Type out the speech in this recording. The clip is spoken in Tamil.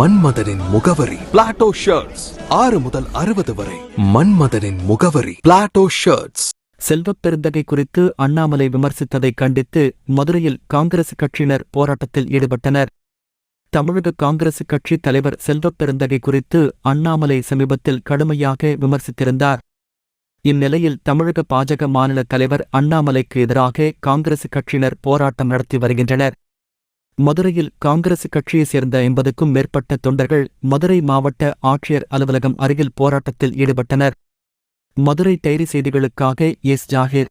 மன்மதனின் முகவரி. பிளாட்டோ ஷர்ட்ஸ் ஆறு முதல் அறுபது வரை. மன்மதனின் முகவரி. பிளாட்டோ ஷர்ட்ஸ் செல்வப் பெருந்தகை குறித்து அண்ணாமலை விமர்சித்ததை கண்டித்து மதுரையில் காங்கிரஸ் கட்சியினர் போராட்டத்தில் ஈடுபட்டனர். தமிழக காங்கிரஸ் கட்சி தலைவர் செல்வப் பெருந்தகை குறித்து அண்ணாமலை சமீபத்தில் கடுமையாக விமர்சித்திருந்தார். இந்நிலையில் தமிழக பாஜக மாநில தலைவர் அண்ணாமலைக்கு எதிராக காங்கிரஸ் கட்சியினர் போராட்டம் நடத்தி வருகின்றனர். மதுரையில் காங்கிரஸ் கட்சியைச் சேர்ந்த எண்பதுக்கும் மேற்பட்ட தொண்டர்கள் மதுரை மாவட்ட ஆட்சியர் அலுவலகம் அருகில் போராட்டத்தில் ஈடுபட்டனர் மதுரை டைரி செய்திகளுக்காக எஸ் ஜாகிர்